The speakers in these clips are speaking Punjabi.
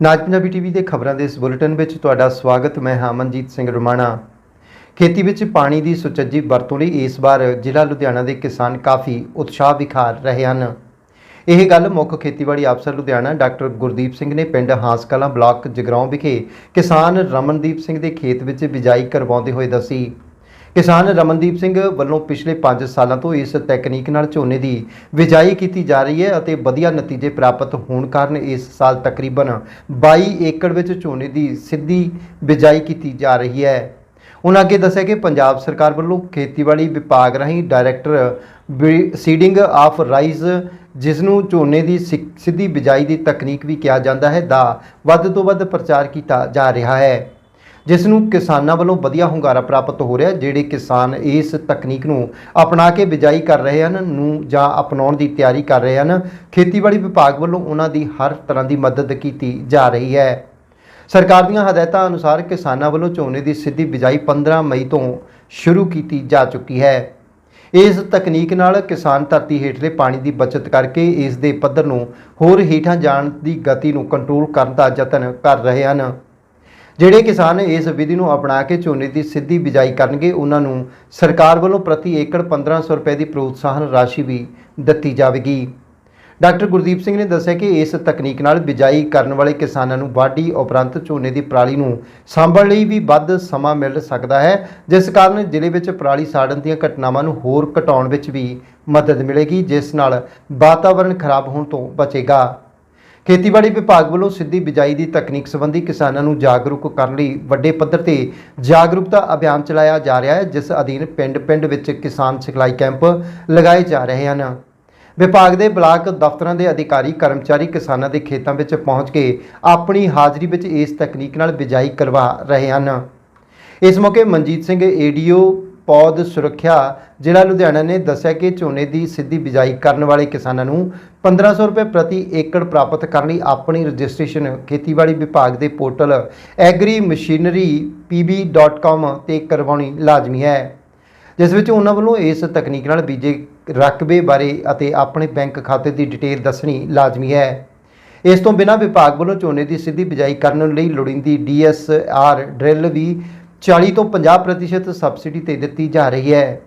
ਨਾਜ ਪੰਜਾਬੀ ਟੀਵੀ ਦੇ ਖਬਰਾਂ ਦੇ ਇਸ ਬੁਲੇਟਿਨ ਵਿੱਚ ਤੁਹਾਡਾ ਸਵਾਗਤ, ਮੈਂ ਹਾਂ ਮਨਜੀਤ ਸਿੰਘ ਰੁਮਾਣਾ। ਖੇਤੀ ਵਿੱਚ ਪਾਣੀ ਦੀ ਸੁਚੱਜੀ ਵਰਤੋਂ ਲਈ ਇਸ ਵਾਰ ਜ਼ਿਲ੍ਹਾ ਲੁਧਿਆਣਾ ਦੇ ਕਿਸਾਨ ਕਾਫੀ ਉਤਸ਼ਾਹ ਵਿਖਾਰ ਰਹੇ ਹਨ। ਇਹ ਗੱਲ ਮੁੱਖ ਖੇਤੀਬਾੜੀ ਅਫਸਰ ਲੁਧਿਆਣਾ ਡਾਕਟਰ ਗੁਰਦੀਪ ਸਿੰਘ ਨੇ ਪਿੰਡ ਹਾਂਸਕਲਾਂ ਬਲਾਕ ਜਗਰਾਉਂ ਵਿਖੇ ਕਿਸਾਨ ਰਮਨਦੀਪ ਸਿੰਘ ਦੇ ਖੇਤ ਵਿੱਚ ਬਿਜਾਈ ਕਰਵਾਉਂਦੇ ਹੋਏ ਦੱਸੀ। ਕਿਸਾਨ ਰਮਨਦੀਪ ਸਿੰਘ ਵੱਲੋਂ ਪਿਛਲੇ 5 ਸਾਲਾਂ ਤੋਂ ਇਸ ਤਕਨੀਕ ਨਾਲ ਝੋਨੇ ਦੀ ਬਿਜਾਈ ਕੀਤੀ ਜਾ ਰਹੀ ਹੈ ਅਤੇ ਵਧੀਆ ਨਤੀਜੇ ਪ੍ਰਾਪਤ ਹੋਣ ਕਾਰਨ ਇਸ ਸਾਲ ਤਕਰੀਬਨ 22 ਏਕੜ ਵਿੱਚ ਝੋਨੇ ਦੀ ਸਿੱਧੀ ਬਿਜਾਈ ਕੀਤੀ ਜਾ ਰਹੀ ਹੈ। ਉਹਨਾਂ ਅੱਗੇ ਦੱਸਿਆ ਕਿ ਪੰਜਾਬ ਸਰਕਾਰ ਵੱਲੋਂ ਖੇਤੀਬਾੜੀ ਵਿਭਾਗ ਰਾਹੀਂ ਡਾਇਰੈਕਟਰ ਸੀਡਿੰਗ ਆਫ ਰਾਈਜ਼ ਜਿਸ ਨੂੰ ਝੋਨੇ ਦੀ ਸਿ- ਸਿੱਧੀ ਬਿਜਾਈ ਦੀ ਤਕਨੀਕ ਵੀ ਕਿਹਾ ਜਾਂਦਾ ਹੈ, ਦਾ ਵੱਧ ਤੋਂ ਵੱਧ ਪ੍ਰਚਾਰ ਕੀਤਾ ਜਾ ਰਿਹਾ ਹੈ। ਜਿਸ ਨੂੰ ਕਿਸਾਨਾਂ ਵੱਲੋਂ ਵਧੀਆ ਹੁੰਗਾਰਾ ਪ੍ਰਾਪਤ ਹੋ ਰਿਹਾ, ਜਿਹੜੇ ਕਿਸਾਨ ਇਸ ਤਕਨੀਕ ਨੂੰ ਅਪਣਾ ਕੇ ਬਿਜਾਈ ਕਰ ਰਹੇ ਹਨ, ਨੂੰ ਜਾਂ ਅਪਣਾਉਣ ਦੀ ਤਿਆਰੀ ਕਰ ਰਹੇ ਹਨ, ਖੇਤੀਬਾੜੀ ਵਿਭਾਗ ਵੱਲੋਂ ਉਹਨਾਂ ਦੀ ਹਰ ਤਰ੍ਹਾਂ ਦੀ ਮਦਦ ਕੀਤੀ ਜਾ ਰਹੀ ਹੈ। ਸਰਕਾਰ ਦੀਆਂ ਹਦਾਇਤਾਂ ਅਨੁਸਾਰ ਕਿਸਾਨਾਂ ਵੱਲੋਂ ਝੋਨੇ ਦੀ ਸਿੱਧੀ ਬਿਜਾਈ 15 ਮਈ ਤੋਂ ਸ਼ੁਰੂ ਕੀਤੀ ਜਾ ਚੁੱਕੀ ਹੈ। ਇਸ ਤਕਨੀਕ ਨਾਲ ਕਿਸਾਨ ਧਰਤੀ ਹੇਠਲੇ ਪਾਣੀ ਦੀ ਬਚਤ ਕਰਕੇ ਇਸ ਦੇ ਪੱਧਰ ਨੂੰ ਹੋਰ ਹੇਠਾਂ ਜਾਣ ਦੀ ਗਤੀ ਨੂੰ ਕੰਟਰੋਲ ਕਰਨ ਦਾ ਯਤਨ ਕਰ ਰਹੇ ਹਨ। ਜਿਹੜੇ ਕਿਸਾਨ ਇਸ ਵਿਧੀ ਨੂੰ ਅਪਣਾ ਕੇ ਝੋਨੇ ਦੀ ਸਿੱਧੀ ਬਿਜਾਈ ਕਰਨਗੇ, ਉਹਨਾਂ ਨੂੰ ਸਰਕਾਰ ਵੱਲੋਂ ਪ੍ਰਤੀ ਏਕੜ 1500 ਰੁਪਏ ਦੀ ਪ੍ਰੋਤਸਾਹਨ ਰਾਸ਼ੀ ਵੀ ਦਿੱਤੀ ਜਾਵੇਗੀ। ਡਾਕਟਰ ਗੁਰਦੀਪ ਸਿੰਘ ਨੇ ਦੱਸਿਆ ਕਿ ਇਸ ਤਕਨੀਕ ਨਾਲ ਬਿਜਾਈ ਕਰਨ ਵਾਲੇ ਕਿਸਾਨਾਂ ਨੂੰ ਵਾਢੀ ਉਪਰੰਤ ਝੋਨੇ ਦੀ ਪਰਾਲੀ ਨੂੰ ਸਾਂਭਣ ਲਈ ਵੀ ਵੱਧ ਸਮਾਂ ਮਿਲ ਸਕਦਾ ਹੈ, ਜਿਸ ਕਾਰਨ ਜ਼ਿਲ੍ਹੇ ਵਿੱਚ ਪਰਾਲੀ ਸਾੜਨ ਦੀਆਂ ਘਟਨਾਵਾਂ ਨੂੰ ਹੋਰ ਘਟਾਉਣ ਵਿੱਚ ਵੀ ਮਦਦ ਮਿਲੇਗੀ, ਜਿਸ ਨਾਲ ਵਾਤਾਵਰਣ ਖਰਾਬ ਹੋਣ ਤੋਂ ਬਚੇਗਾ। ਖੇਤੀਬਾੜੀ ਵਿਭਾਗ ਵੱਲੋਂ ਸਿੱਧੀ ਬਿਜਾਈ ਦੀ ਤਕਨੀਕ ਸੰਬੰਧੀ ਕਿਸਾਨਾਂ ਨੂੰ ਜਾਗਰੂਕ ਕਰਨ ਲਈ ਵੱਡੇ ਪੱਧਰ ਤੇ ਜਾਗਰੂਕਤਾ ਅਭਿਆਨ ਚਲਾਇਆ ਜਾ ਰਿਹਾ ਹੈ, ਜਿਸ ਅਧੀਨ ਪਿੰਡ-ਪਿੰਡ ਵਿੱਚ ਕਿਸਾਨ ਸਿਖਲਾਈ ਕੈਂਪ ਲਗਾਏ ਜਾ ਰਹੇ ਹਨ। ਵਿਭਾਗ ਦੇ ਬਲਾਕ ਦਫ਼ਤਰਾਂ ਦੇ ਅਧਿਕਾਰੀ, ਕਰਮਚਾਰੀ ਕਿਸਾਨਾਂ ਦੇ ਖੇਤਾਂ ਵਿੱਚ ਪਹੁੰਚ ਕੇ ਆਪਣੀ ਹਾਜ਼ਰੀ ਵਿੱਚ ਇਸ ਤਕਨੀਕ ਨਾਲ ਬਿਜਾਈ ਕਰਵਾ ਰਹੇ ਹਨ। ਇਸ ਮੌਕੇ ਮਨਜੀਤ ਸਿੰਘ ਏਡੀਓ ਪੌਦ ਸੁਰੱਖਿਆ ਜ਼ਿਲ੍ਹਾ ਲੁਧਿਆਣਾ ਨੇ ਦੱਸਿਆ ਕਿ ਝੋਨੇ ਦੀ ਸਿੱਧੀ ਬਿਜਾਈ ਕਰਨ ਵਾਲੇ ਕਿਸਾਨਾਂ ਨੂੰ 1500 ਰੁਪਏ ਪ੍ਰਤੀ ਏਕੜ ਪ੍ਰਾਪਤ ਕਰਨ ਲਈ ਆਪਣੀ ਰਜਿਸਟ੍ਰੇਸ਼ਨ ਖੇਤੀਬਾੜੀ ਵਿਭਾਗ ਦੇ ਪੋਰਟਲ ਐਗਰੀ ਮਸ਼ੀਨਰੀ agrimachinerypb.com ਤੇ ਕਰਵਾਉਣੀ ਲਾਜ਼ਮੀ ਹੈ। ਜਿਸ ਵਿੱਚ ਉਹਨਾਂ ਵੱਲੋਂ ਇਸ ਤਕਨੀਕ ਨਾਲ ਬੀਜੇ ਰਕਬੇ ਬਾਰੇ ਅਤੇ ਆਪਣੇ ਬੈਂਕ ਖਾਤੇ ਦੀ ਡਿਟੇਲ ਦੱਸਣੀ ਲਾਜ਼ਮੀ ਹੈ। ਇਸ ਤੋਂ ਬਿਨਾਂ ਵਿਭਾਗ ਵੱਲੋਂ ਝੋਨੇ ਦੀ ਸਿੱਧੀ ਬਿਜਾਈ ਕਰਨ ਲਈ ਲੋੜੀਂਦੀ ਡੀਐਸਆਰ ਡਰਿੱਲ ਵੀ 40 ਤੋਂ 50% ਸਬਸਿਡੀ ਤੇ ਦਿੱਤੀ ਜਾ ਰਹੀ ਹੈ।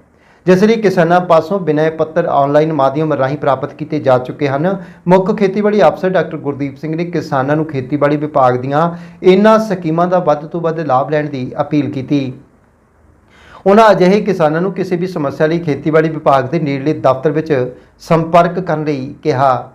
ਜਿਸ ਲਈ ਕਿਸਾਨਾਂ ਪਾਸੋਂ ਬਿਨੈ ਪੱਤਰ ਆਨਲਾਈਨ ਮਾਧਿਅਮ ਰਾਹੀਂ ਪ੍ਰਾਪਤ ਕੀਤੇ ਜਾ ਚੁੱਕੇ ਹਨ। ਮੁੱਖ ਖੇਤੀਬਾੜੀ ਅਫਸਰ ਡਾਕਟਰ ਗੁਰਦੀਪ ਸਿੰਘ ਨੇ ਕਿਸਾਨਾਂ ਨੂੰ ਖੇਤੀਬਾੜੀ ਵਿਭਾਗ ਦੀਆਂ ਇਹਨਾਂ ਸਕੀਮਾਂ ਦਾ ਵੱਧ ਤੋਂ ਵੱਧ ਲਾਭ ਲੈਣ ਦੀ ਅਪੀਲ ਕੀਤੀ। ਉਹਨਾਂ ਅਜਿਹੇ ਕਿਸਾਨਾਂ ਨੂੰ ਕਿਸੇ ਵੀ ਸਮੱਸਿਆ ਲਈ ਖੇਤੀਬਾੜੀ ਵਿਭਾਗ ਦੇ ਨੇੜਲੇ ਦਫ਼ਤਰ ਵਿੱਚ ਸੰਪਰਕ ਕਰਨ ਲਈ ਕਿਹਾ।